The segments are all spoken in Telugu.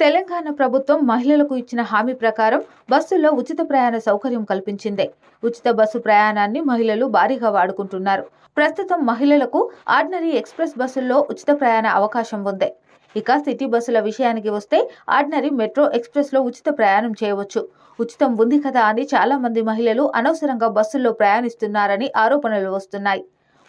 తెలంగాణ ప్రభుత్వం మహిళలకు ఇచ్చిన హామీ ప్రకారం బస్సుల్లో ఉచిత ప్రయాణ సౌకర్యం కల్పించింది. ఉచిత బస్సు ప్రయాణాన్ని మహిళలు భారీగా వాడుకుంటున్నారు. ప్రస్తుతం మహిళలకు ఆర్డినరీ ఎక్స్ప్రెస్ బస్సుల్లో ఉచిత ప్రయాణ అవకాశం ఉంది. ఇక సిటీ బస్సుల విషయానికి వస్తే ఆర్డినరీ మెట్రో ఎక్స్ప్రెస్లో ఉచిత ప్రయాణం చేయవచ్చు. ఉచితం ఉంది కదా అని చాలా మంది మహిళలు అనవసరంగా బస్సుల్లో ప్రయాణిస్తున్నారని ఆరోపణలు వస్తున్నాయి.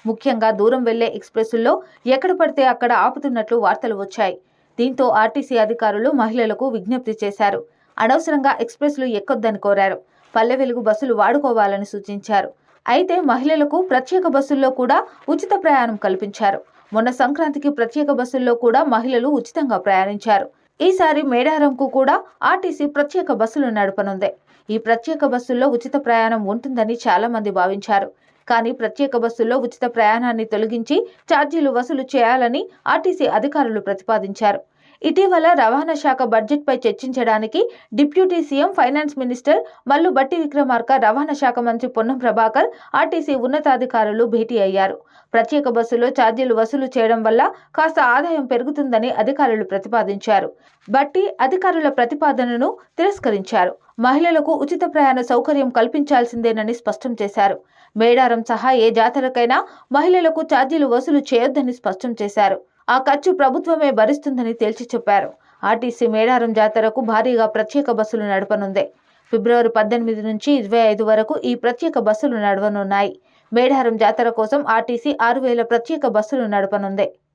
ముఖ్యంగా దూరం వెళ్ళే ఎక్స్ప్రెస్సుల్లో ఎక్కడ పడితే అక్కడ ఆపుతున్నట్లు వార్తలు వచ్చాయి. దీంతో ఆర్టీసీ అధికారులు మహిళలకు విజ్ఞప్తి చేశారు. అనవసరంగా ఎక్స్ప్రెస్లు ఎక్కొద్దని కోరారు. పల్లె వెలుగు బస్సులు వాడుకోవాలని సూచించారు. అయితే మహిళలకు ప్రత్యేక బస్సుల్లో కూడా ఉచిత ప్రయాణం కల్పించారు. మొన్న సంక్రాంతికి ప్రత్యేక బస్సుల్లో కూడా మహిళలు ఉచితంగా ప్రయాణించారు. ఈసారి మేడారంకు కూడా ఆర్టీసీ ప్రత్యేక బస్సులు నడపనుంది. ఈ ప్రత్యేక బస్సుల్లో ఉచిత ప్రయాణం ఉంటుందని చాలా మంది భావించారు. కానీ ప్రత్యేక బస్సుల్లో ఉచిత ప్రయాణాన్ని తొలగించి ఛార్జీలు వసూలు చేయాలని ఆర్టీసీ అధికారులు ప్రతిపాదించారు. ఇటీవల రవాణా శాఖ బడ్జెట్పై చర్చించడానికి deputy CM finance minister Mallu Bhatti Vikramarka రవాణా శాఖ మంత్రి పొన్నం ప్రభాకర్ ఆర్టీసీ ఉన్నతాధికారులు భేటీ అయ్యారు. ప్రత్యేక బస్సులో ఛార్జీలు వసూలు చేయడం వల్ల కాస్త ఆదాయం పెరుగుతుందని అధికారులు ప్రతిపాదించారు. బట్టి అధికారుల ప్రతిపాదనను తిరస్కరించారు. మహిళలకు ఉచిత ప్రయాణ సౌకర్యం కల్పించాల్సిందేనని స్పష్టం చేశారు. మేడారం సహా ఏ జాతరకైనా మహిళలకు ఛార్జీలు వసూలు చేయొద్దని స్పష్టం చేశారు. ఆ ఖర్చు ప్రభుత్వమే భరిస్తుందని తేల్చి చెప్పారు. ఆర్టీసీ మేడారం జాతరకు భారీగా ప్రత్యేక బస్సులు నడపనుంది. ఫిబ్రవరి పద్దెనిమిది నుంచి ఇరవై ఐదు వరకు ఈ ప్రత్యేక బస్సులు నడవనున్నాయి. మేడారం జాతర కోసం ఆర్టీసీ ఆరు వేల ప్రత్యేక బస్సులు నడపనుంది.